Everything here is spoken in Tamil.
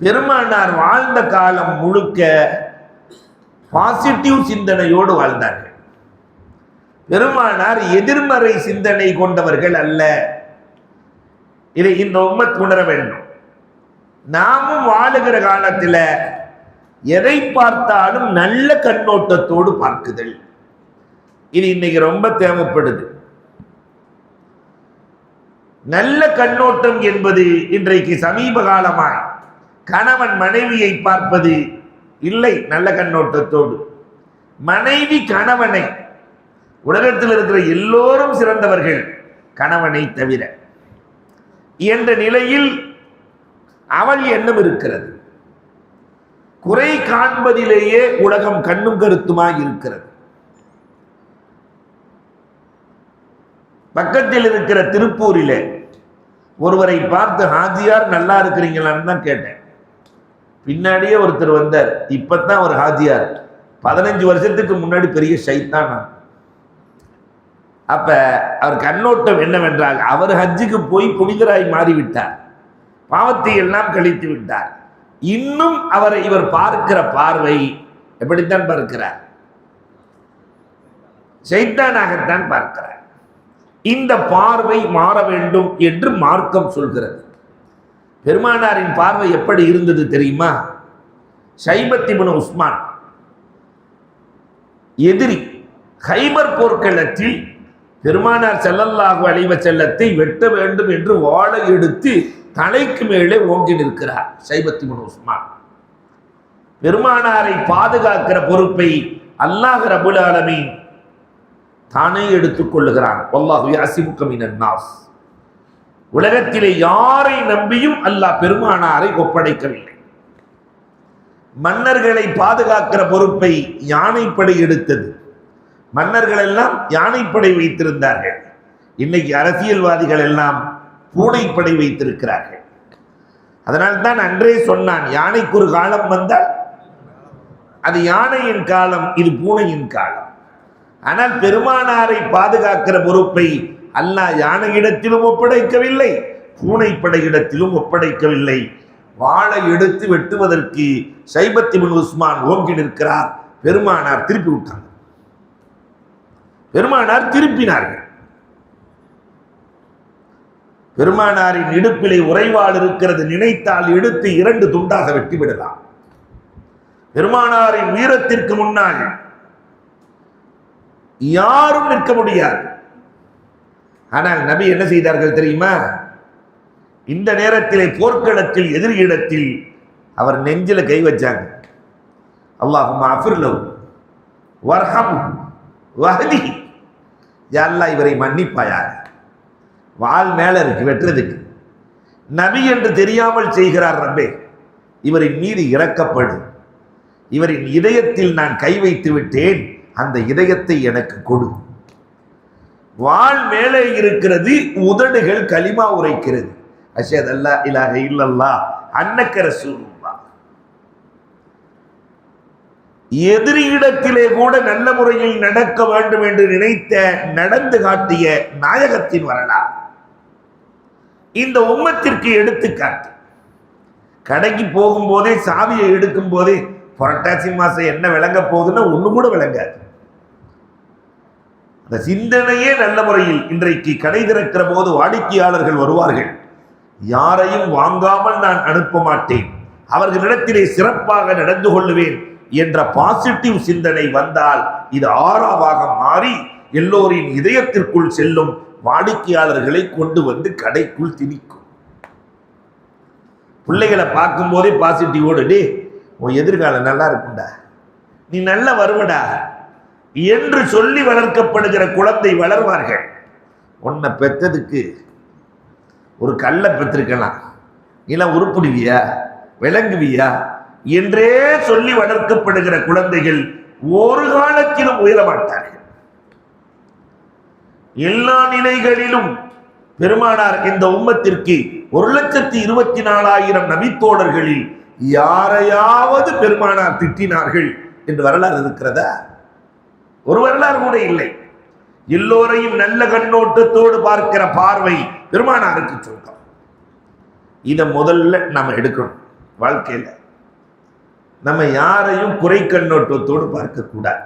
பெருமானார் வாழ்ந்த காலம் முழுக்க பாசிட்டிவ் சிந்தனையோடு வாழ்ந்தார்கள். பெருமானார் எதிர்மறை சிந்தனை கொண்டவர்கள் அல்ல. இதை இந்த உம்மத் உணர வேண்டும். நாமும் வாழுகிற காலத்தில் எதை பார்த்தாலும் நல்ல கண்ணோட்டத்தோடு பார்க்குதல். இது இன்னைக்கு ரொம்ப தேவைப்படுது. நல்ல கண்ணோட்டம் என்பது இன்றைக்கு சமீப காலமாக கணவன் மனைவியை பார்ப்பது இல்லை நல்ல கண்ணோட்டத்தோடு. மனைவி கணவனை உலகத்தில் இருக்கிற எல்லோரும் சிறந்தவர்கள் கணவனை தவிர. என்ற நிலையில் அவள் எண்ணம் இருக்கிறது. குறை காண்பதிலேயே உலகம் கண்ணும் கருத்துமாய் இருக்கிறது. பக்கத்தில் இருக்கிற திருப்பூரில் ஒருவரை பார்த்து ஹாஜியார் நல்லா இருக்கிறீங்களான்னு தான் கேட்டேன். பின்னாடியே ஒருத்தர் வந்தார். இப்பத்தான் ஒரு ஹாஜியார். பதினஞ்சு வருஷத்துக்கு முன்னாடி பெரிய சைத்தான் நான். அப்ப அவர் கண்ணோட்டம் என்னவென்றால் அவர் ஹஜ்ஜுக்கு போய் புனிதராய் மாறிவிட்டார். பாவத்தை எல்லாம் கழித்து விட்டார். இன்னும் அவரை இவர் பார்க்கிற பார்வை எப்படித்தான் பார்க்கிறார்? சைத்தானாகத்தான் பார்க்கிறார். இந்த பார்வை மாற வேண்டும் என்று மார்க்கம் சொல்கிறது. பெருமானாரின் பார்வை எப்படி இருந்தது தெரியுமா? சைபத்திபுன் உஸ்மான் எதிரி ஹைபர் போர்க்களத்தில் பெருமானார் செல்லல்லாக அலைவ செல்லத்தை வெட்ட வேண்டும் என்று வாழை எடுத்து தலைக்கு மேலே ஓங்கி நிற்கிறார் சைபத்திபுன் உஸ்மான். பெருமானாரை பாதுகாக்கிற பொறுப்பை அல்லாஹ் ரபுல் ஆலமீன் தானே எடுத்துக் கொள்ளுகிறான். வல்லாஹு நாஸ். உலகத்திலே யாரை நம்பியும் அல்லாஹ் பெருமானாரை ஒப்படைக்கவில்லை. மன்னர்களை பாதுகாக்கிற பொறுப்பை யானைப்படை எடுத்தது. மன்னர்கள் எல்லாம் யானைப்படை வைத்திருந்தார்கள். இன்னைக்கு அரசியல்வாதிகள் எல்லாம் பூனைப்படை வைத்திருக்கிறார்கள். அதனால்தான் அன்றே சொன்னான் யானைக்கு ஒரு காலம் வந்தால் அது யானையின் காலம் இது பூனையின் காலம். ஆனால் பெருமானாரை பாதுகாக்கிற பொறுப்பை அல்லாஹ் யானையிடத்திலும் ஒப்படைக்கவில்லை பூனைப்படையிடத்திலும் ஒப்படைக்கவில்லை. வாளை எடுத்து வெட்டுவதற்கு சைபத்தி பின் உஸ்மான் ஓங்கி நிற்கிறார். பெருமானார் திருப்பி விட்டாங்க பெருமானார் திருப்பினார்கள். பெருமானாரின் இடுப்பிலே உறைவாள் இருக்கிறது நினைத்தால் எடுத்து இரண்டு துண்டாக வெட்டி விடலாம் பெருமானாரின் வீரத்திற்கு முன்னால் யாரும் நிற்க முடியாது. ஆனால் நபி என்ன செய்தார்கள் தெரியுமா? இந்த நேரத்திலே போர்க்களத்தில் எதிரியிடத்தில் அவர் நெஞ்சில கை வச்சாங்க. அல்லாஹும் அஃபிர்லவ் வர்ஹம் வஹதி. யாழ்லா இவரை மன்னிப்பாயார் வால் மேல இருக்கு வெட்டுறதுக்கு. நபி என்று தெரியாமல் செய்கிறார் ரப்பே இவரின் மீது இறக்கப்படு இவரின் இதயத்தில் நான் கை வைத்து விட்டேன் அந்த இதயத்தை எனக்கு கொடு. வால் மேலே இருக்கிறது உதடுகள் களிமா உரைக்கிறது. அஷத் அல்லா இலாக இல்லல்லா அன்னக்க ரசூலுல்லா எதிரியிடத்திலே கூட நல்ல முறையில் நடக்க வேண்டும் என்று நினைத்த நடந்து காட்டிய நாயகத்தின் வரலாறு. இந்த உம்மத்திற்கு எடுத்துக்காட்டு. கடைக்கு போகும்போதே சாவியை எடுக்கும் போதே புரட்டாசி மாசம் என்ன விளங்க போகுதுன்னா ஒண்ணு கூட விளங்காது. அந்த சிந்தனையே நல்ல முறையில் இன்றைக்கு கடை திறக்கிற போது வாடிக்கையாளர்கள் வருவார்கள். யாரையும் வாங்காமல் நான் அனுப்ப மாட்டேன். அவர்களிடத்திலே சிறப்பாக நடந்து கொள்ளுவேன் என்ற பாசிட்டிவ் சிந்தனை வந்தால் இது ஆறாவாக மாறி எல்லோரின் இதயத்திற்குள் செல்லும் வாடிக்கையாளர்களை கொண்டு வந்து கடைக்குள் திணிக்கும். பிள்ளைகளை பார்க்கும் போதே பாசிட்டிவோடு டே உன் எதிர்காலம் நல்லா இருக்கும்டா. நீ நல்லா வருவடா. என்று சொல்லி வளர்க்கப்படுகிற குழந்தை வளர்வார்கள். உன்னை பெற்றதுக்கு ஒரு கல்லை பெற்றிருக்கலாம். இல்லை உருப்பிடுவியா? விளங்குவியா? என்றே சொல்லி வளர்க்கப்படுகிற குழந்தைகள் ஒரு காலத்திலும் உயர மாட்டார்கள். எல்லா நிலைகளிலும் பெருமானார் இந்த உம்மத்திற்கு ஒரு லட்சத்தி இருபத்தி நாலாயிரம் நபித்தோழர்களில் யாரையாவது பெருமானார் திட்டினார்கள் என்று வரலாறு இருக்கிறதா? ஒரு வரலாறு கூட இல்லை. எல்லோரையும் நல்ல கண்ணோட்டத்தோடு பார்க்கிற பார்வை பெருமானாருக்கு சொல்றோம் இதை முதல்ல நம்ம எடுக்கணும் வாழ்க்கையில். நம்ம யாரையும் குறை கண்ணோட்டத்தோடு பார்க்கக்கூடாது.